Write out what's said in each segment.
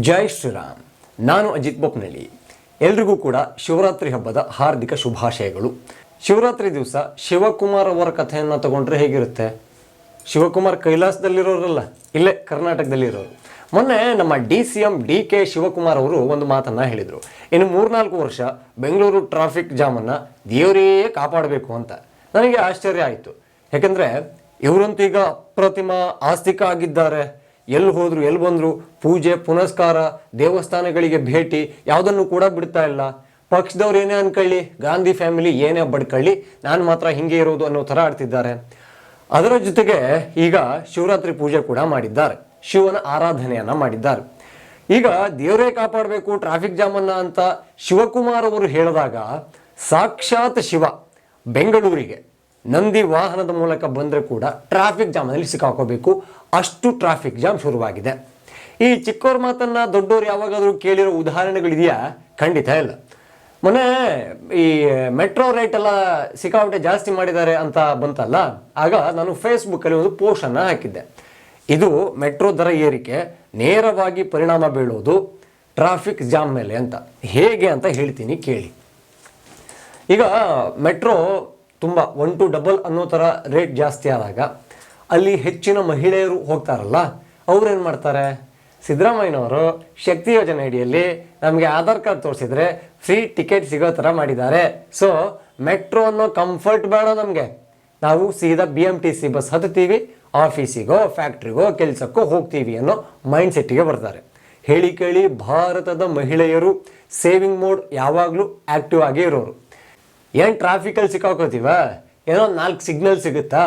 ಜೈ ಶ್ರೀರಾಮ್. ನಾನು ಅಜಿತ್ ಬೊಪ್ನಳ್ಳಿ ಎಲ್ರಿಗೂ ಕೂಡ ಶಿವರಾತ್ರಿ ಹಬ್ಬದ ಹಾರ್ದಿಕ ಶುಭಾಶಯಗಳು. ಶಿವರಾತ್ರಿ ದಿವಸ ಶಿವಕುಮಾರ್ ಅವರ ಕಥೆಯನ್ನು ತಗೊಂಡ್ರೆ ಹೇಗಿರುತ್ತೆ? ಶಿವಕುಮಾರ್ ಕೈಲಾಸದಲ್ಲಿರೋರಲ್ಲ? ಇಲ್ಲೇ ಕರ್ನಾಟಕದಲ್ಲಿರೋರು. ಮೊನ್ನೆ ನಮ್ಮ D C M D K Shivakumar ಅವರು ಒಂದು ಮಾತನ್ನು ಹೇಳಿದರು. ಇನ್ನು ಮೂರ್ನಾಲ್ಕು ವರ್ಷ ಬೆಂಗಳೂರು ಟ್ರಾಫಿಕ್ ಜಾಮನ್ನು ದೇವರೇ ಕಾಪಾಡಬೇಕು ಅಂತ. ನನಗೆ ಆಶ್ಚರ್ಯ ಆಯಿತು. ಯಾಕೆಂದರೆ, ಇವರಂತೂ ಈಗ ಅಪ್ರತಿಮ ಆಸ್ತಿಕ ಆಗಿದ್ದಾರೆ. ಎಲ್ಲಿ ಹೋದರೂ, ಎಲ್ಲಿ ಬಂದರೂ ಪೂಜೆ, ಪುನಸ್ಕಾರ, ದೇವಸ್ಥಾನಗಳಿಗೆ ಭೇಟಿ, ಯಾವುದನ್ನು ಕೂಡ ಬಿಡ್ತಾ ಇಲ್ಲ. ಪಕ್ಷದವ್ರು ಏನೇ ಅನ್ಕೊಳ್ಳಿ, ಗಾಂಧಿ ಫ್ಯಾಮಿಲಿ ಏನೇ ಬಡ್ಕೊಳ್ಳಿ, ನಾನು ಮಾತ್ರ ಹಿಂಗೆ ಇರೋದು ಅನ್ನೋ ಥರ ಆಡ್ತಿದ್ದಾರೆ. ಅದರ ಜೊತೆಗೆ ಈಗ ಶಿವರಾತ್ರಿ ಪೂಜೆ ಕೂಡ ಮಾಡಿದ್ದಾರೆ. ಶಿವನ ಆರಾಧನೆಯನ್ನ ಮಾಡಿದ್ದಾರೆ. ಈಗ ದೇವರೇ ಕಾಪಾಡಬೇಕು ಟ್ರಾಫಿಕ್ ಜಾಮನ್ನ ಅಂತ ಶಿವಕುಮಾರ್ ಅವರು ಹೇಳಿದಾಗ, ಸಾಕ್ಷಾತ್ ಶಿವ ಬೆಂಗಳೂರಿಗೆ. ನಂದಿ ವಾಹನದ ಮೂಲಕ ಬಂದರೆ ಕೂಡ ಟ್ರಾಫಿಕ್ ಜಾಮ್ನಲ್ಲಿ ಸಿಕ್ಕಾಕೋಬೇಕು. ಅಷ್ಟು ಟ್ರಾಫಿಕ್ ಜಾಮ್ ಶುರುವಾಗಿದೆ. ಈ ಚಿಕ್ಕವ್ರ ಮಾತನ್ನ ದೊಡ್ಡವರು ಯಾವಾಗಾದರೂ ಕೇಳಿರೋ ಉದಾಹರಣೆಗಳಿದೆಯಾ? ಖಂಡಿತ ಇಲ್ಲ. ಮೊನ್ನೆ ಈ ಮೆಟ್ರೋ ರೇಟ್ ಎಲ್ಲ ಸಿಕ್ಕಾಪಟ್ಟೆ ಜಾಸ್ತಿ ಮಾಡಿದ್ದಾರೆ ಅಂತ ಬಂತಲ್ಲ? ಆಗ ನಾನು ಫೇಸ್ಬುಕ್ಕಲ್ಲಿ ಒಂದು ಪೋಸ್ಟನ್ನು ಹಾಕಿದ್ದೆ. ಇದು ಮೆಟ್ರೋ ದರ ಏರಿಕೆ, ನೇರವಾಗಿ ಪರಿಣಾಮ ಬೀಳೋದು ಟ್ರಾಫಿಕ್ ಜಾಮ್ ಮೇಲೆ ಅಂತ. ಹೇಗೆ ಅಂತ ಹೇಳ್ತೀನಿ ಕೇಳಿ. ಈಗ ಮೆಟ್ರೋ ತುಂಬ ಒನ್ ಟು ಡಬಲ್ ಅನ್ನೋ ಥರ ರೇಟ್ ಜಾಸ್ತಿ ಆದಾಗ ಅಲ್ಲಿ ಹೆಚ್ಚಿನ ಮಹಿಳೆಯರು ಹೋಗ್ತಾರಲ್ಲ, ಅವ್ರೇನು ಮಾಡ್ತಾರೆ? ಸಿದ್ದರಾಮಯ್ಯನವರು ಶಕ್ತಿ ಯೋಜನೆ ಅಡಿಯಲ್ಲಿ ನಮಗೆ ಆಧಾರ್ ಕಾರ್ಡ್ ತೋರಿಸಿದ್ರೆ ಫ್ರೀ ಟಿಕೆಟ್ ಸಿಗೋ ಥರ ಮಾಡಿದ್ದಾರೆ. ಸೊ ಮೆಟ್ರೋ ಅನ್ನೋ ಕಂಫರ್ಟ್ ಬೇಡ ನಮಗೆ. ನಾವು ಸೀದಾ B M T C bus ಹತ್ತೀವಿ ಆಫೀಸಿಗೋ ಫ್ಯಾಕ್ಟ್ರಿಗೋ ಕೆಲಸಕ್ಕೋ ಹೋಗ್ತೀವಿ ಅನ್ನೋ ಮೈಂಡ್ ಸೆಟ್ಟಿಗೆ ಬರ್ತಾರೆ. ಹೇಳಿ ಕೇಳಿ ಭಾರತದ ಮಹಿಳೆಯರು ಸೇವಿಂಗ್ ಮೋಡ್ ಯಾವಾಗಲೂ ಆ್ಯಕ್ಟಿವ್ ಆಗೇ ಇರೋರು. ಏನು ಟ್ರಾಫಿಕಲ್ಲಿ ಸಿಕ್ಕಾಕೋತೀವ? ಏನೋ ನಾಲ್ಕು ಸಿಗ್ನಲ್ ಸಿಗುತ್ತಾ?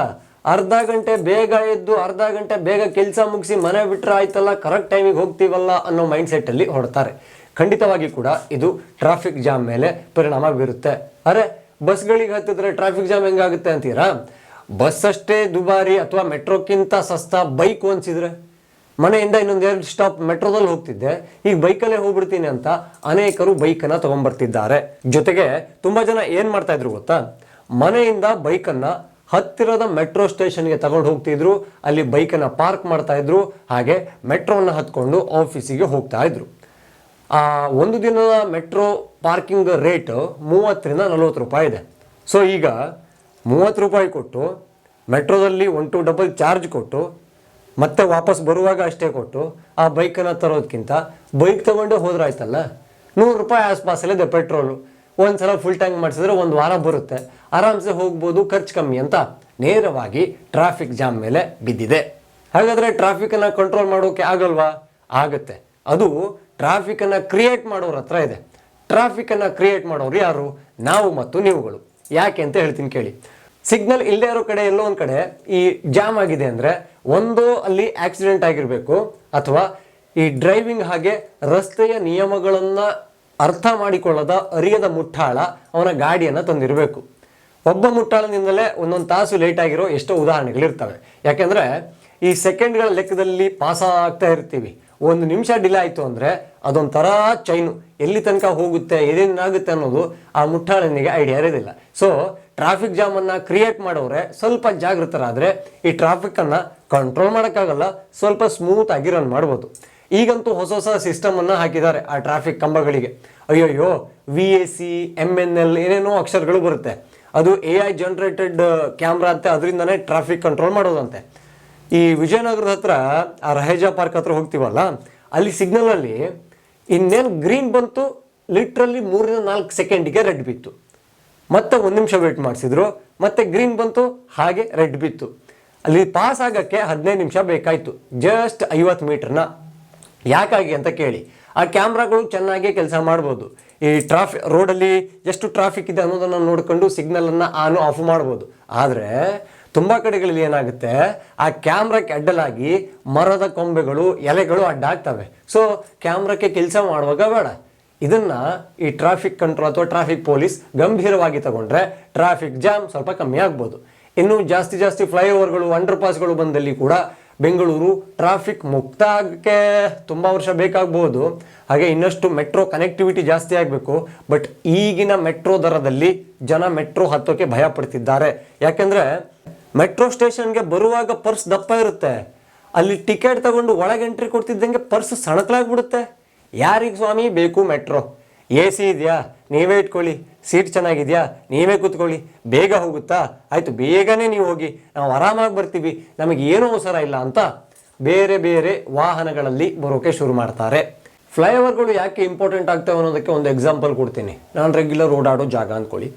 ಅರ್ಧ ಗಂಟೆ ಬೇಗ ಎದ್ದು ಅರ್ಧ ಗಂಟೆ ಬೇಗ ಕೆಲಸ ಮುಗಿಸಿ ಮನೆ ಬಿಟ್ಟರೆ ಆಯ್ತಲ್ಲ ಕರೆಕ್ಟ್ ಟೈಮಿಗೆ ಹೋಗ್ತೀವಲ್ಲ ಅನ್ನೋ ಮೈಂಡ್ ಸೆಟ್ಟಲ್ಲಿ ಹೊಡ್ತಾರೆ ಖಂಡಿತವಾಗಿ ಕೂಡ ಇದು ಟ್ರಾಫಿಕ್ ಜಾಮ್ ಮೇಲೆ ಪರಿಣಾಮ ಬೀರುತ್ತೆ. ಅರೆ, ಬಸ್ಗಳಿಗೆ ಹತ್ತಿದ್ರೆ ಟ್ರಾಫಿಕ್ ಜಾಮ್ ಹೆಂಗಾಗುತ್ತೆ ಅಂತೀರಾ? ಬಸ್ ಅಷ್ಟೇ ದುಬಾರಿ ಅಥವಾ ಮೆಟ್ರೋಕ್ಕಿಂತ ಸಸ್ತಾ ಬೈಕ್ ಹೊಂದಿಸಿದ್ರೆ ಮನೆಯಿಂದ ಇನ್ನೊಂದು ಎರಡು ಸ್ಟಾಪ್ ಮೆಟ್ರೋದಲ್ಲಿ ಹೋಗ್ತಿದ್ದೆ. ಈಗ ಬೈಕಲ್ಲೇ ಹೋಗ್ಬಿಡ್ತೀನಿ ಅಂತ ಅನೇಕರು ಬೈಕನ್ನು ತಗೊಂಡ್ಬರ್ತಿದ್ದಾರೆ. ಜೊತೆಗೆ ತುಂಬಾ ಜನ ಏನು ಮಾಡ್ತಾ ಇದ್ರು ಗೊತ್ತಾ? ಮನೆಯಿಂದ ಬೈಕನ್ನು ಹತ್ತಿರದ ಮೆಟ್ರೋ ಸ್ಟೇಷನ್ಗೆ ತಗೊಂಡು ಹೋಗ್ತಿದ್ರು. ಅಲ್ಲಿ ಬೈಕನ್ನು ಪಾರ್ಕ್ ಮಾಡ್ತಾ ಇದ್ರು. ಹಾಗೆ ಮೆಟ್ರೋನ ಹತ್ಕೊಂಡು ಆಫೀಸಿಗೆ ಹೋಗ್ತಾ ಇದ್ರು. ಆ ಒಂದು ದಿನದ ಮೆಟ್ರೋ ಪಾರ್ಕಿಂಗ್ ರೇಟ್ ಮೂವತ್ತರಿಂದ ನಲವತ್ತು ರೂಪಾಯಿ ಇದೆ. ಸೊ ಈಗ ಮೂವತ್ತು ರೂಪಾಯಿ ಕೊಟ್ಟು ಮೆಟ್ರೋದಲ್ಲಿ ಒನ್ ಟು ಡಬಲ್ ಚಾರ್ಜ್ ಕೊಟ್ಟು ಮತ್ತೆ ವಾಪಸ್ ಬರುವಾಗ ಅಷ್ಟೇ ಕೊಟ್ಟು ಆ ಬೈಕನ್ನು ತರೋದಕ್ಕಿಂತ ಬೈಕ್ ತಗೊಂಡೇ ಹೋದ್ರಾಯ್ತಲ್ಲ? ನೂರು ರೂಪಾಯಿ ಆಸ್ಪಾಸಲ್ಲಿದೆ ಪೆಟ್ರೋಲು ಒಂದ್ಸಲ ಫುಲ್ ಟ್ಯಾಂಕ್ ಮಾಡಿಸಿದ್ರೆ ಒಂದು ವಾರ ಬರುತ್ತೆ. ಆರಾಮ್ಸೆ ಹೋಗ್ಬೋದು, ಖರ್ಚು ಕಮ್ಮಿ ಅಂತ ನೇರವಾಗಿ ಟ್ರಾಫಿಕ್ ಜಾಮ್ ಮೇಲೆ ಬಿದ್ದಿದೆ. ಹಾಗಾದ್ರೆ ಟ್ರಾಫಿಕನ್ನು ಕಂಟ್ರೋಲ್ ಮಾಡೋಕೆ ಆಗಲ್ವಾ? ಆಗುತ್ತೆ. ಅದು ಟ್ರಾಫಿಕನ್ನು ಕ್ರಿಯೇಟ್ ಮಾಡೋರ ಹತ್ರ ಇದೆ. ಟ್ರಾಫಿಕನ್ನು ಕ್ರಿಯೇಟ್ ಮಾಡೋರು ಯಾರು? ನಾವು ಮತ್ತು ನೀವುಗಳು. ಯಾಕೆ ಅಂತ ಹೇಳ್ತೀನಿ ಕೇಳಿ. ಸಿಗ್ನಲ್ ಇಲ್ಲದೇ ಇರೋ ಕಡೆ ಎಲ್ಲೋ ಒಂದು ಕಡೆ ಈ ಜಾಮ್ ಆಗಿದೆ ಅಂದರೆ ಒಂದು ಅಲ್ಲಿ ಆಕ್ಸಿಡೆಂಟ್ ಆಗಿರಬೇಕು ಅಥವಾ ಈ ಡ್ರೈವಿಂಗ್ ಹಾಗೆ ರಸ್ತೆಯ ನಿಯಮಗಳನ್ನು ಅರ್ಥ ಮಾಡಿಕೊಳ್ಳದ ಅರಿಯದ ಮುಟ್ಟಾಳ ಅವನ ಗಾಡಿಯನ್ನು ತಂದಿರಬೇಕು. ಒಬ್ಬ ಮುಟ್ಟಾಳನಿಂದಲೇ ಒಂದೊಂದು ತಾಸು ಲೇಟ್ ಆಗಿರೋ ಎಷ್ಟೋ ಉದಾಹರಣೆಗಳಿರ್ತವೆ. ಯಾಕೆಂದರೆ ಈ ಸೆಕೆಂಡ್ಗಳ ಲೆಕ್ಕದಲ್ಲಿ ಪಾಸ್ ಆಗ್ತಾ ಇರ್ತೀವಿ. ಒಂದು ನಿಮಿಷ ಡಿಲೇ ಆಯಿತು ಅಂದರೆ ಅದೊಂಥರ ಚೈನು ಎಲ್ಲಿ ತನಕ ಹೋಗುತ್ತೆ, ಏನೇನಾಗುತ್ತೆ ಅನ್ನೋದು ಆ ಮುಟ್ಟಾಳನಿಗೆ ಐಡಿಯಾ ಇರೋದಿಲ್ಲ. ಸೊ ಟ್ರಾಫಿಕ್ ಜಾಮನ್ನು ಕ್ರಿಯೇಟ್ ಮಾಡೋರೆ ಸ್ವಲ್ಪ ಜಾಗೃತರಾದರೆ ಈ ಟ್ರಾಫಿಕ್ಕನ್ನು ಕಂಟ್ರೋಲ್ ಮಾಡೋಕ್ಕಾಗಲ್ಲ, ಸ್ವಲ್ಪ ಸ್ಮೂತ್ ಆಗಿ ರನ್ ಮಾಡ್ಬೋದು. ಈಗಂತೂ ಹೊಸ ಹೊಸ ಸಿಸ್ಟಮನ್ನು ಹಾಕಿದ್ದಾರೆ ಆ ಟ್ರಾಫಿಕ್ ಕಂಬಗಳಿಗೆ. ಅಯ್ಯೋಯ್ಯೋ V A C M N L ಏನೇನೋ ಅಕ್ಷರಗಳು ಬರುತ್ತೆ. ಅದು ಎ ಐ ಜನರೇಟೆಡ್ ಕ್ಯಾಮ್ರಾ ಅಂತೆ, ಅದರಿಂದನೇ ಟ್ರಾಫಿಕ್ ಕಂಟ್ರೋಲ್ ಮಾಡೋದಂತೆ. ಈ ವಿಜಯನಗರದ ಹತ್ರ, ಆ ರಹೇಜಾ ಪಾರ್ಕ್ ಹತ್ರ ಹೋಗ್ತೀವಲ್ಲ, ಅಲ್ಲಿ ಸಿಗ್ನಲಲ್ಲಿ ಇನ್ನೇನು ಗ್ರೀನ್ ಬಂತು ಲಿಟ್ರಲ್ಲಿ ಮೂರರಿಂದ ನಾಲ್ಕು ಸೆಕೆಂಡಿಗೆ ರೆಡ್ ಬಿತ್ತು. ಮತ್ತೆ ಒಂದು ನಿಮಿಷ ವೇಟ್ ಮಾಡಿಸಿದ್ರು. ಮತ್ತೆ ಗ್ರೀನ್ ಬಂತು, ಹಾಗೆ ರೆಡ್ ಬಿತ್ತು. ಅಲ್ಲಿ ಪಾಸ್ ಆಗಕ್ಕೆ ಹದಿನೈದು ನಿಮಿಷ ಬೇಕಾಯಿತು. ಜಸ್ಟ್ ಐವತ್ತು ಮೀಟರ್ನ ಯಾಕಾಗಿ ಅಂತ ಕೇಳಿ. ಆ ಕ್ಯಾಮ್ರಾಗಳು ಚೆನ್ನಾಗಿ ಕೆಲಸ ಮಾಡ್ಬೋದು. ಈ ಟ್ರಾಫಿ ರೋಡಲ್ಲಿ ಎಷ್ಟು ಟ್ರಾಫಿಕ್ ಇದೆ ಅನ್ನೋದನ್ನು ನೋಡಿಕೊಂಡು ಸಿಗ್ನಲನ್ನು ಆನ್ ಆಫ್ ಮಾಡ್ಬೋದು. ಆದರೆ, ತುಂಬ ಕಡೆಗಳಲ್ಲಿ ಏನಾಗುತ್ತೆ? ಆ ಕ್ಯಾಮ್ರಾಕ್ಕೆ ಅಡ್ಡಲಾಗಿ ಮರದ ಕೊಂಬೆಗಳು, ಎಲೆಗಳು ಅಡ್ಡ ಆಗ್ತವೆ ಸೊ ಕ್ಯಾಮ್ರಾಕ್ಕೆ ಕೆಲಸ ಮಾಡುವಾಗ ಬೇಡ. ಇದನ್ನ ಈ ಟ್ರಾಫಿಕ್ ಕಂಟ್ರೋಲ್ ಅಥವಾ ಟ್ರಾಫಿಕ್ ಪೊಲೀಸ್ ಗಂಭೀರವಾಗಿ ತಗೊಂಡ್ರೆ ಟ್ರಾಫಿಕ್ ಜಾಮ್ ಸ್ವಲ್ಪ ಕಮ್ಮಿ ಆಗ್ಬೋದು. ಇನ್ನು ಜಾಸ್ತಿ ಜಾಸ್ತಿ ಫ್ಲೈಓವರ್ಗಳು ಅಂಡರ್ ಪಾಸ್ಗಳು ಬಂದಲ್ಲಿ ಕೂಡ ಬೆಂಗಳೂರು ಟ್ರಾಫಿಕ್ ಮುಕ್ತ ಆಗಕ್ಕೆ ತುಂಬ ವರ್ಷ ಬೇಕಾಗ್ಬೋದು. ಹಾಗೆ ಇನ್ನಷ್ಟು ಮೆಟ್ರೋ ಕನೆಕ್ಟಿವಿಟಿ ಜಾಸ್ತಿ ಆಗಬೇಕು. ಬಟ್ ಈಗಿನ ಮೆಟ್ರೋ ದರದಲ್ಲಿ ಜನ ಮೆಟ್ರೋ ಹತ್ತೋಕೆ ಭಯ ಪಡ್ತಿದ್ದಾರೆ. ಯಾಕೆಂದ್ರೆ ಮೆಟ್ರೋ ಸ್ಟೇಷನ್ಗೆ ಬರುವಾಗ ಪರ್ಸ್ ದಪ್ಪ ಇರುತ್ತೆ. ಅಲ್ಲಿ ಟಿಕೆಟ್ ತಗೊಂಡು ಒಳಗೆ ಎಂಟ್ರಿ ಕೊಡ್ತಿದ್ದಂಗೆ ಪರ್ಸ್ ಸಣಕಲಾಗ್ಬಿಡುತ್ತೆ. ಯಾರಿಗೆ ಸ್ವಾಮಿ? ಬೇಕು ಮೆಟ್ರೋ. ಎ ಸಿ ಇದೆಯಾ? ನೀವೇ ಇಟ್ಕೊಳ್ಳಿ. ಸೀಟ್ ಚೆನ್ನಾಗಿದೆಯಾ? ನೀವೇ ಕೂತ್ಕೊಳ್ಳಿ. ಬೇಗ ಹೋಗುತ್ತಾ? ಆಯಿತು, ಬೇಗನೆ ನೀವು ಹೋಗಿ. ನಾವು ಆರಾಮಾಗಿ ಬರ್ತೀವಿ. ನಮಗೆ ಏನೂ ಅವಸರ ಇಲ್ಲ ಅಂತ ಬೇರೆ ಬೇರೆ ವಾಹನಗಳಲ್ಲಿ ಬರೋಕೆ ಶುರು ಮಾಡ್ತಾರೆ. ಫ್ಲೈಓವರ್ಗಳು ಯಾಕೆ ಇಂಪಾರ್ಟೆಂಟ್ ಆಗ್ತವೆ ಅನ್ನೋದಕ್ಕೆ ಒಂದು ಎಕ್ಸಾಂಪಲ್ ಕೊಡ್ತೀನಿ. ನಾನು ರೆಗ್ಯುಲರ್ ಓಡಾಡೋ ಜಾಗ ಅಂದ್ಕೊಳ್ಳಿ.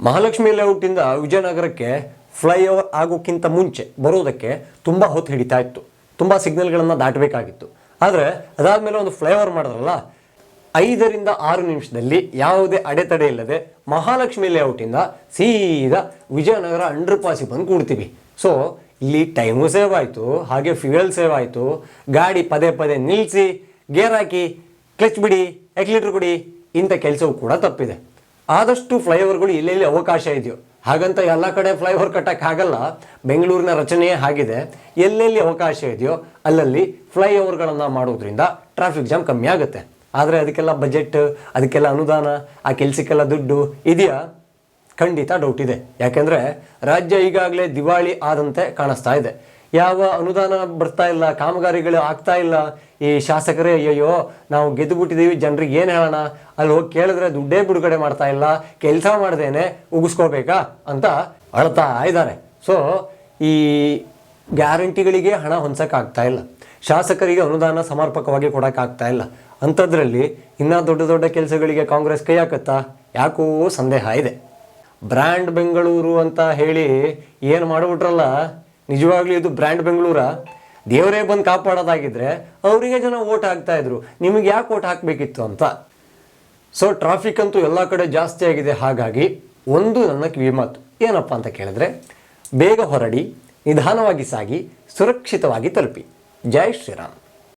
ಮಹಾಲಕ್ಷ್ಮಿ ಲೇಔಟಿಂದ ವಿಜಯನಗರಕ್ಕೆ ಫ್ಲೈಓವರ್ ಆಗೋಕ್ಕಿಂತ ಮುಂಚೆ ಬರೋದಕ್ಕೆ ತುಂಬ ಹೊತ್ತು ಹಿಡಿತಾ ಇತ್ತು. ತುಂಬ ಸಿಗ್ನಲ್ಗಳನ್ನು ದಾಟಬೇಕಾಗಿತ್ತು. ಆದರೆ ಅದಾದಮೇಲೆ ಒಂದು ಫ್ಲೈಓವರ್ ಮಾಡಿದ್ರಲ್ಲ, ಐದರಿಂದ ಆರು ನಿಮಿಷದಲ್ಲಿ ಯಾವುದೇ ಅಡೆತಡೆ ಇಲ್ಲದೆ ಮಹಾಲಕ್ಷ್ಮಿ ಲೇಔಟಿಂದ ಸೀದಾ ವಿಜಯನಗರ ಅಂಡರ್ ಪಾಸಿಗೆ ಬಂದು ಕೂಡ್ತೀವಿ. ಸೊ ಇಲ್ಲಿ ಟೈಮು ಸೇವ್ ಆಯಿತು, ಹಾಗೆ ಫ್ಯೂಯಲ್ ಸೇವ್ ಆಯಿತು, ಗಾಡಿ ಪದೇ ಪದೇ ನಿಲ್ಲಿಸಿ ಗೇರ್ ಹಾಕಿ ಕ್ಲಚ್ ಬಿಡಿ ಎಕ್ಲೀಟ್ರ್ ಕೊಡಿ, ಇಂಥ ಕೆಲಸವೂ ಕೂಡ ತಪ್ಪಿದೆ. ಆದಷ್ಟು ಫ್ಲೈಓವರ್ಗಳು ಎಲ್ಲೆಲ್ಲಿ ಅವಕಾಶ ಇದೆಯೋ ಹಾಗಂತ ಎಲ್ಲ ಕಡೆ ಫ್ಲೈಓವರ್ ಕಟ್ಟಕ್ಕೆ ಆಗಲ್ಲ. ಬೆಂಗಳೂರಿನ ರಚನೆಯೇ ಆಗಿದೆ. ಎಲ್ಲೆಲ್ಲಿ ಅವಕಾಶ ಇದೆಯೋ ಅಲ್ಲಲ್ಲಿ ಫ್ಲೈಓವರ್ಗಳನ್ನು ಮಾಡೋದ್ರಿಂದ ಟ್ರಾಫಿಕ್ ಜಾಮ್ ಕಮ್ಮಿ ಆಗುತ್ತೆ. ಆದರೆ ಅದಕ್ಕೆಲ್ಲ ಬಜೆಟ್ ಅದಕ್ಕೆಲ್ಲ ಅನುದಾನ, ಆ ಕೆಲಸಕ್ಕೆಲ್ಲ ದುಡ್ಡು ಇದೆಯಾ? ಖಂಡಿತ ಡೌಟ್ ಇದೆ. ಯಾಕೆಂದರೆ ರಾಜ್ಯ ಈಗಾಗಲೇ ದಿವಾಳಿ ಆದಂತೆ ಕಾಣಿಸ್ತಾ ಇದೆ. ಯಾವ ಅನುದಾನ ಬರ್ತಾ ಇಲ್ಲ, ಕಾಮಗಾರಿಗಳು ಆಗ್ತಾ ಇಲ್ಲ, ಈ ಶಾಸಕರೇ, ಅಯ್ಯಯ್ಯೋ, ನಾವು ಗೆದ್ದು ಬಿಟ್ಟಿದ್ದೀವಿ ಜನರಿಗೆ ಏನು ಹೇಳೋಣ? ಅಲ್ಲಿ ಹೋಗಿ ಕೇಳಿದ್ರೆ ದುಡ್ಡೇ ಬಿಡುಗಡೆ ಮಾಡ್ತಾ ಇಲ್ಲ, ಕೆಲಸ ಮಾಡ್ದೇನೆ ಉಗಿಸ್ಕೋಬೇಕಾ ಅಂತ ಅಳ್ತಾ ಇದ್ದಾರೆ. ಸೊ ಈ ಗ್ಯಾರಂಟಿಗಳಿಗೆ ಹಣ ಹೊಂದಕ್ಕಾಗ್ತಾ ಇಲ್ಲ. ಶಾಸಕರಿಗೆ ಅನುದಾನ ಸಮರ್ಪಕವಾಗಿ ಕೊಡೋಕ್ಕಾಗ್ತಾ ಇಲ್ಲ. ಅಂಥದ್ರಲ್ಲಿ ಇನ್ನೂ ದೊಡ್ಡ ದೊಡ್ಡ ಕೆಲಸಗಳಿಗೆ ಕಾಂಗ್ರೆಸ್ ಕೈ ಹಾಕತ್ತಾ? ಯಾಕೋ ಸಂದೇಹ ಇದೆ. ಬ್ರ್ಯಾಂಡ್ ಬೆಂಗಳೂರು ಅಂತ ಹೇಳಿ ಏನು ಮಾಡಿಬಿಟ್ರಲ್ಲ? ನಿಜವಾಗ್ಲೂ ಇದು ಬ್ರ್ಯಾಂಡ್ ಬೆಂಗಳೂರ? ದೇವರೇ ಬಂದು ಕಾಪಾಡೋದಾಗಿದ್ರೆ ಅವರಿಗೆ ಜನ ಓಟ್ ಹಾಕ್ತಾ ಇದ್ರು. ನಿಮಗೆ ಯಾಕೆ ಓಟ್ ಹಾಕಬೇಕಿತ್ತು ಅಂತ? ಸೊ ಟ್ರಾಫಿಕ್ ಅಂತೂ ಎಲ್ಲ ಕಡೆ ಜಾಸ್ತಿ ಆಗಿದೆ. ಹಾಗಾಗಿ ಒಂದು ನನ್ನ ಕಿವಿ ಮಾತು. ಏನಪ್ಪ ಅಂತ ಕೇಳಿದ್ರೆ, ಬೇಗ ಹೊರಡಿ, ನಿಧಾನವಾಗಿ ಸಾಗಿ, ಸುರಕ್ಷಿತವಾಗಿ ತಲುಪಿ. ಜೈ ಶ್ರೀರಾಮ್.